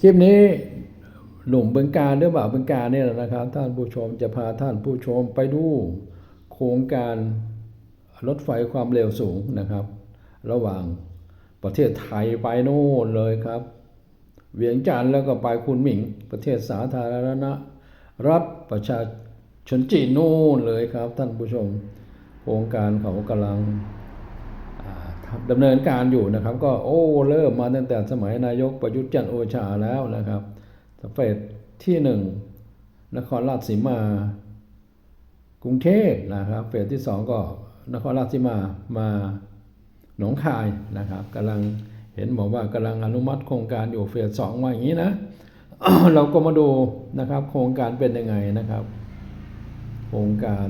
คลิปนี้หนุ่มบึงการหรือเปล่าบึงการเนี่ยนะครับ ท่านผู้ชมจะพาท่านผู้ชมไปดูโครงการรถไฟความเร็วสูงนะครับ ระหว่างประเทศไทยไปโน่นเลยครับ เวียงจันทร์แล้วก็ไปคุณหมิง ประเทศสาธารณรัฐประชาชนจีนโน่นเลยครับ ท่านผู้ชม โครงการเขากำลัง ดำเนินการอยู่นะครับ ก็โอ้เริ่มมาตั้งแต่สมัยนายกประยุทธ์จันโอชาแล้วนะครับเฟสที่หนึ่งนครราชสีมากรุงเทพนะครับเฟสที่สองก็นครราชสีมามาหนองคายนะครับกำลังเห็นบอกว่ากำลังอนุมัติโครงการอยู่เฟสสองว่าอย่างนี้นะเราก็มาดูนะครับโครงการเป็นยังไงนะครับ โครงการ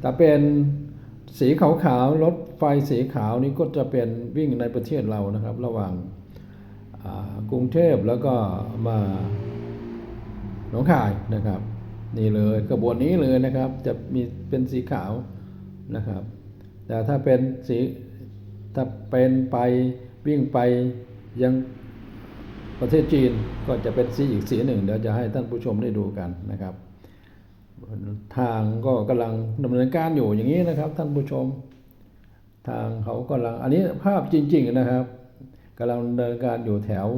แต่เป็นสีขาวๆรถ ไฟสีขาวนี่ก็จะเป็นวิ่งในประเทศเรานะครับ ระหว่างกรุงเทพแล้วก็มาหนองคายนะครับ นี่เลยขบวนนี้เลยนะครับ จะมีเป็นสีขาวนะครับ แต่ถ้าเป็นสีถ้าเป็นไปวิ่งไปยังประเทศจีนก็จะเป็นสีอีกสีหนึ่งเดี๋ยวจะให้ท่านผู้ชมได้ดูกันนะครับ ทางก็กำลังดำเนินการอยู่อย่างนี้นะครับท่านผู้ชม ทางเขากำลังอันนี้ภาพจริง ๆนะครับกำลังดำเนินการอยู่แถว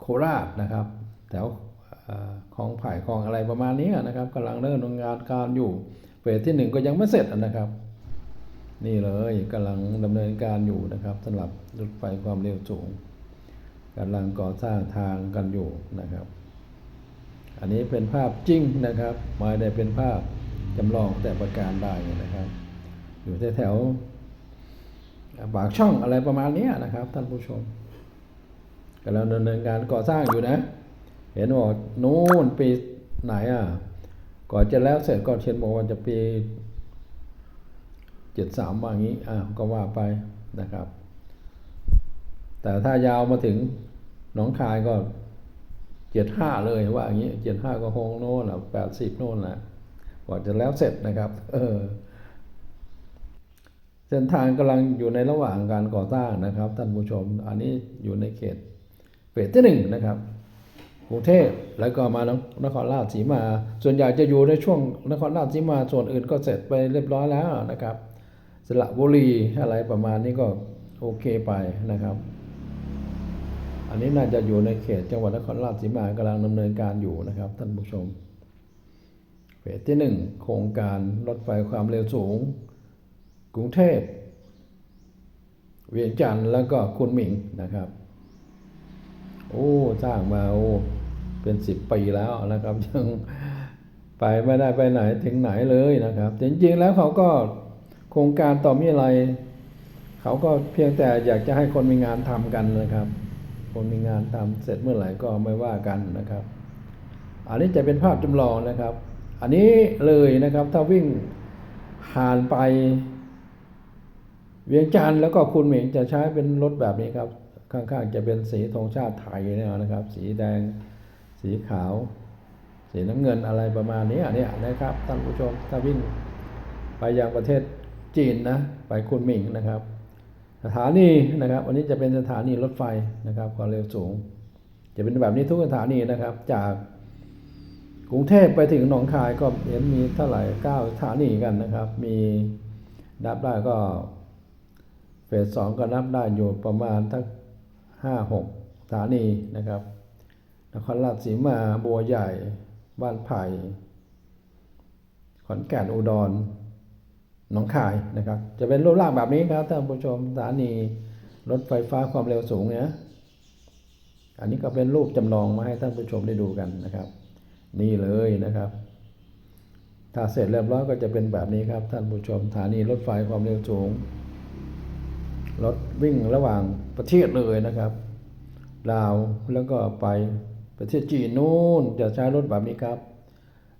โคราชนะครับ แถวเอ่อคลองไผ่คลองอะไรประมาณนี้นะครับกำลังเริ่มดำเนินการอยู่เฟสที่หนึ่งก็ยังไม่เสร็จนะครับ นี่เลยกำลังดำเนินการอยู่นะครับสำหรับรถไฟความเร็วสูงกำลังก่อสร้างทางกันอยู่นะครับ อันนี้เป็นภาพจริงนะครับไม่ได้เป็นภาพจำลองแต่ประการใดนะครับ อยู่แถว ปากช่องอะไรประมาณนี้นะครับ ท่านผู้ชมกำลังดำเนินการก่อสร้างอยู่นะ เห็นว่านู้นปีไหนอะก่อนจะแล้วเสร็จก็เช่นบอกว่าจะปีเจ็ดสามว่างี้อ่าก็ว่าไปนะครับ แต่ถ้ายาวมาถึงหนองคายก็เจ็ดห้าเลยว่าอย่างนี้เจ็ดห้าก็คงโน่นแหละแปดสิบโน่นแหละกว่าจะแล้วเสร็จนะครับ เออ เส้นทางกำลังอยู่ในระหว่างการก่อสร้างนะครับ ท่านผู้ชม อันนี้อยู่ในเขตเฟสที่หนึ่งนะครับกรุงเทพแล้วก็มานครราชสีมา ส่วนใหญ่จะอยู่ในช่วงนครราชสีมาส่วนอื่นก็เสร็จไปเรียบร้อยแล้วนะครับ สระบุรีอะไรประมาณนี้ก็โอเคไปนะครับ อันนี้น่าจะอยู่ในเขตจังหวัดนครราชสีมากำลังดำเนินการอยู่นะครับ ท่านผู้ชมเฟสที่หนึ่งโครงการรถไฟความเร็วสูง กรุงเทพ เวียงจันทร์แล้วก็คุณหมิงนะครับ โอ้สร้างมาโอ้เป็นสิบปีแล้วนะครับยังไปไม่ได้ไปไหนถึงไหนเลยนะครับ จริงๆแล้วเขาก็โครงการต่อมีอะไร เขาก็เพียงแต่อยากจะให้คนมีงานทำกันนะครับ คนมีงานทำเสร็จเมื่อไหร่ก็ไม่ว่ากันนะครับ อันนี้จะเป็นภาพจำลองนะครับ อันนี้เลยนะครับถ้าวิ่งผ่านไป เวียงจันทร์แล้วก็คุณเหม่งจะใช้เป็นรถแบบนี้ครับ ข้างๆจะเป็นสีธงชาติไทยเนี่ยนะครับ สีแดง สีขาว สีน้ำเงินอะไรประมาณนี้เนี่ยนะครับท่านผู้ชมถ้าวิ่งไปยังประเทศจีนนะไปคุณหมิงนะครับ สถานีนะครับ วันนี้จะเป็นสถานีรถไฟนะครับความเร็วสูง จะเป็นแบบนี้ทุกสถานีนะครับ จากกรุงเทพไปถึงหนองคายก็เห็นมีเท่าไหร่เก้าสถานีกันนะครับ มีนับได้ก็ เฟสสองก็นับได้อยู่ประมาณทั้งห้าหกสถานีนะครับ นครราชสีมาบัวใหญ่ บ้านไผ่ขอนแก่นอุดรหนองคายนะครับ จะเป็นรูปร่างแบบนี้ครับท่านผู้ชมสถานีรถไฟฟ้าความเร็วสูงเนี่ยอันนี้ก็เป็นรูปจำลองมาให้ท่านผู้ชมได้ดูกันนะครับ นี่เลยนะครับ ถ้าเสร็จเรียบร้อยก็จะเป็นแบบนี้ครับท่านผู้ชมสถานีรถไฟความเร็วสูง รถวิ่งระหว่างประเทศเลยนะครับลาวแล้วก็ไปประเทศจีนนู่นจะใช้รถแบบนี้ครับ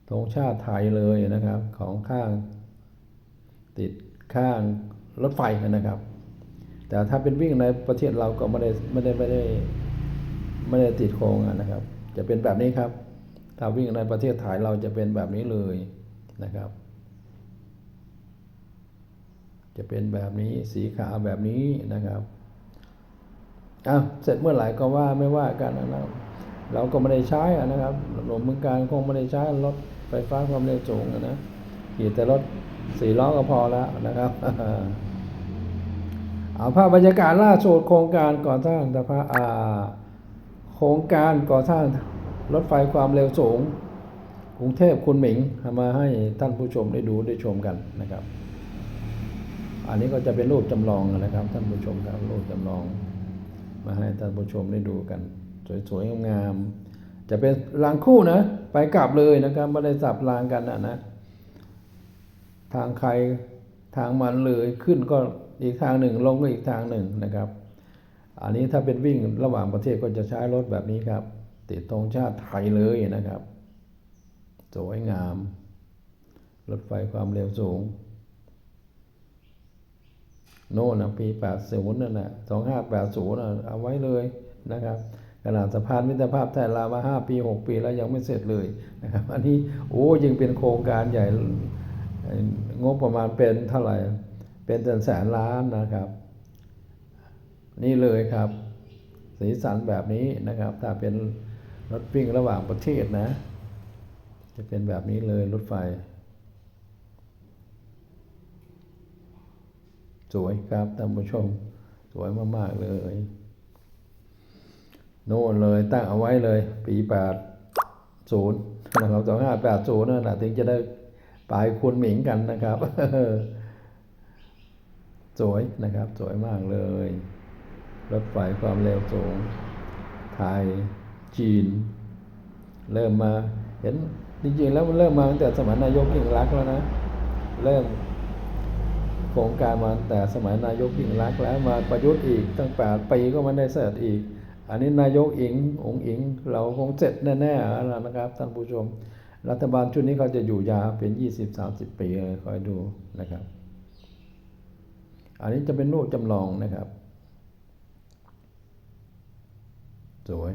ธงชาติไทยเลยนะครับ ของข้าง ติดข้างรถไฟนะครับ แต่ถ้าเป็นวิ่งในประเทศเราก็ไม่ได้ไม่ได้ไม่ได้ไม่ได้ติดโครงนะครับ จะเป็นแบบนี้ครับ ถ้าวิ่งในประเทศไทยเราจะเป็นแบบนี้เลยนะครับ จะเป็นแบบนี้สีขาวแบบนี้นะครับอ้าวเสร็จเมื่อไหร่ก็ว่าไม่ว่ากันนะครับเราก็ไม่ได้ใช้นะครับหลวงเมืองการคงไม่ได้ใช้รถไฟฟ้าความเร็วสูงนะขี่แต่รถสี่ล้อก็พอแล้วนะครับเอาภาพบรรยากาศล่าสุดโครงการก่อสร้างสะพานโครงการก่อสร้างรถไฟความเร็วสูง กรุงเทพคุณหมิงมาให้ท่านผู้ชมได้ดูได้ชมกันนะครับ อันนี้ก็จะเป็นรูปจำลองนะครับ ท่านผู้ชมครับรูปจำลอง มาให้ท่านผู้ชมได้ดูกัน สวยๆงามๆจะเป็นรางคู่นะ ไปกลับเลยนะครับไม่ได้สับรางกันนะนะ ทางใครทางมันเลยขึ้นก็อีกทางหนึ่งลงก็อีกทางหนึ่งนะครับ อันนี้ถ้าเป็นวิ่งระหว่างประเทศก็จะใช้รถแบบนี้ครับ ติดธงชาติไทยเลยนะครับ สวยงาม รถไฟความเร็วสูง โน่นนะปี80นั่นนะ2580นะเอาไว้เลยนะครับขนาดสะพานมิตรภาพไทยลาวมา5ปี6ปีแล้วยังไม่เสร็จเลยนะครับอันนี้โอ้ยังเป็นโครงการใหญ่งบประมาณเป็นเท่าไหร่เป็นแสนแสนล้านนะครับ นี่เลยครับ สีสันแบบนี้นะครับ ถ้าเป็นรถวิ่งระหว่างประเทศนะ จะเป็นแบบนี้เลยรถไฟ สวยครับท่านผู้ชม สวยมาก ๆ เลย โน่นเลยตั้งเอาไว้เลย ปี80นะครับ2580นั่นแหละถึงจะได้ไปคุณหมิงกันนะครับ สวยนะครับ สวยมากเลย รถไฟความเร็วสูง ไทย จีน เริ่มมา เห็นจริงๆแล้วมันเริ่มมาตั้งแต่สมัยนายกยิ่งรักแล้วนะ เริ่ม ครงการมาแต่สมัยนายกยิ่งรักแล้วมาประยุทธ์อีกตั้งแปดปีก็ไม่ได้เสร็จอีก อันนี้นายกอิงองค์อิง เราคงเสร็จแน่ๆแล้วนะครับท่านผู้ชม รัฐบาลชุดนี้เขาจะอยู่ยาวเป็น 20-30 ปีเลยคอยดูนะครับ อันนี้จะเป็นรูปจำลองนะครับ สวย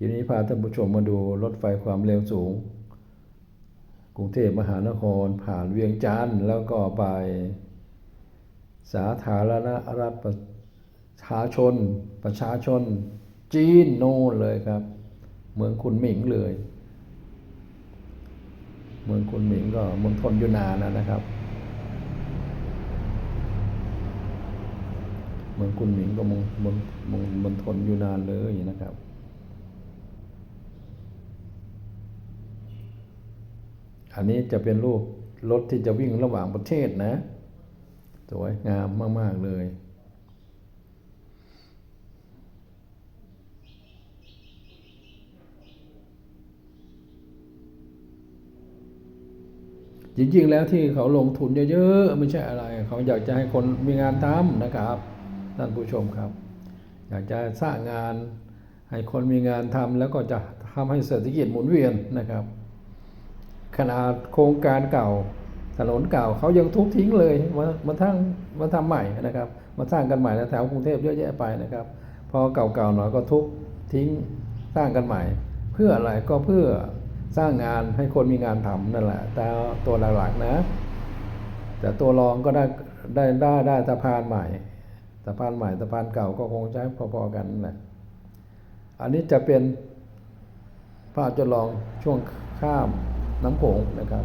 ทีนี้พาท่านผู้ชมมาดูรถไฟความเร็วสูง กรุงเทพมหานครผ่านเวียงจันทร์แล้วก็ไป สาธารณรัฐประชาชน ประชาชน จีนโน่นเลยครับ เมืองคุณหมิงเลย เมืองคุณหมิงก็เมืองทนอยู่นานนะครับ เมืองคุณหมิงก็เมืองเมืองเมืองเมืองทนอยู่นานเลยนะครับ อันนี้จะเป็นรูปรถที่จะวิ่งระหว่างประเทศนะ สวยงามมาก ๆ เลย จริง ๆ แล้วที่เขาลงทุนเยอะๆ ไม่ใช่อะไร เขาอยากจะให้คนมีงานทำนะครับ ท่านผู้ชมครับ อยากจะสร้างงานให้คนมีงานทำแล้วก็จะทำให้เศรษฐกิจหมุนเวียนนะครับ ขนาดโครงการเก่า ถนนเก่าเขายังทุบทิ้งเลยมามาทั้งมาทำใหม่นะครับ มาสร้างกันใหม่แถวกรุงเทพเยอะแยะไปนะครับ พอเก่าๆหน่อยก็ทุบทิ้งสร้างกันใหม่ เพื่ออะไรก็เพื่อสร้างงานให้คนมีงานทำนั่นแหละแต่ตัวหลักๆนะ แต่ตัวรองก็ได้ได้ได้ได้สะพานใหม่สะพานใหม่สะพานเก่าก็คงใช้พอๆกันนะอันนี้จะเป็นภาพจำลองช่วงข้าม น้ำโขงนะครับ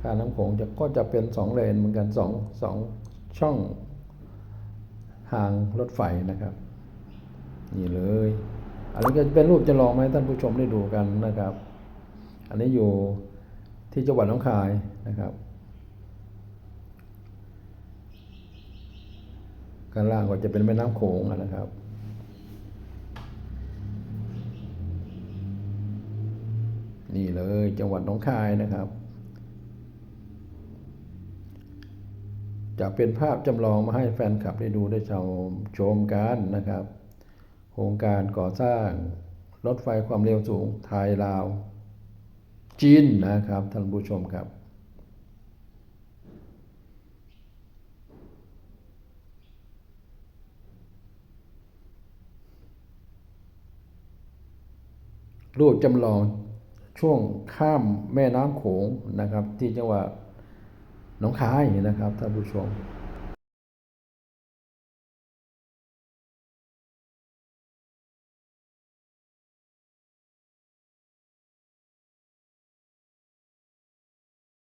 ข้าน้ำโขงจะก็จะเป็นสองเลนเหมือนกันสองสองช่องทางรถไฟนะครับ นี่เลย อันนี้ก็เป็นรูปจำลองมาให้ท่านผู้ชมได้ดูกันนะครับ อันนี้อยู่ที่จังหวัดหนองคายนะครับข้างล่างก็จะเป็นแม่น้ำโขงนะครับ นี่เลยจังหวัดหนองคายนะครับ จะเป็นภาพจำลองมาให้แฟนคลับได้ดูได้ชมชมกันนะครับ โครงการก่อสร้างรถไฟความเร็วสูงไทยลาว จีนนะครับท่านผู้ชมครับรูปจำลอง ช่วงข้ามแม่น้ำโขงนะครับ ที่จังหวัดหนองคายนะครับท่านผู้ชม